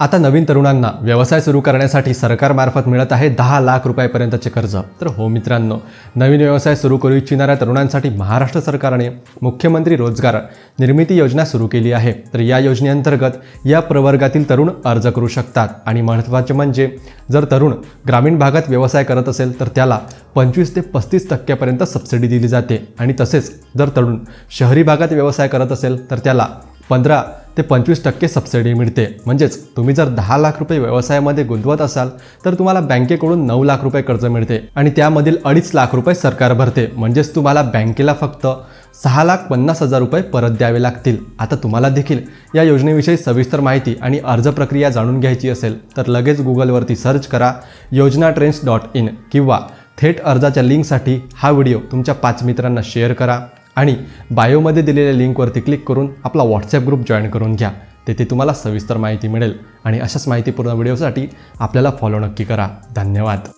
आता नवीन तरुणांना व्यवसाय सुरू करण्यासाठी सरकारमार्फत मिळत आहे दहा लाख रुपयापर्यंतचे कर्ज. तर हो मित्रांनो नवीन व्यवसाय सुरू करू इच्छिणाऱ्या तरुणांसाठी महाराष्ट्र सरकारने मुख्यमंत्री रोजगार निर्मिती योजना सुरू केली आहे. तर या योजनेअंतर्गत या प्रवर्गातील तरुण अर्ज करू शकतात. आणि महत्त्वाचे म्हणजे जर तरुण ग्रामीण भागात व्यवसाय करत असेल तर त्याला पंचवीस ते पस्तीस टक्क्यापर्यंत सबसिडी दिली जाते. आणि तसेच जर तरुण शहरी भागात व्यवसाय करत असेल तर त्याला पंधरा ते पंचवीस टक्के सबसिडी मिळते. म्हणजेच तुम्ही जर दहा लाख रुपये व्यवसायामध्ये गुंतवत असाल तर तुम्हाला बँकेकडून नऊ लाख रुपये कर्ज मिळते आणि त्यामधील अडीच लाख रुपये सरकार भरते. म्हणजेच तुम्हाला बँकेला फक्त सहा लाख पन्नास हजार रुपये परत द्यावे लागतील. आता तुम्हाला देखील या योजनेविषयी सविस्तर माहिती आणि अर्ज प्रक्रिया जाणून घ्यायची असेल तर लगेच गुगलवरती सर्च करा योजना ट्रेंड्स डॉट इन किंवा थेट अर्जाच्या लिंकसाठी हा व्हिडिओ तुमच्या पाच मित्रांना शेअर करा. आणि बायोमध्ये दिलेल्या लिंकवरती क्लिक करून आपला व्हॉट्सॲप ग्रुप जॉईन करून घ्या. तेथे तुम्हाला सविस्तर माहिती मिळेल. आणि अशाच माहितीपूर्ण व्हिडिओसाठी आपल्याला फॉलो नक्की करा. धन्यवाद.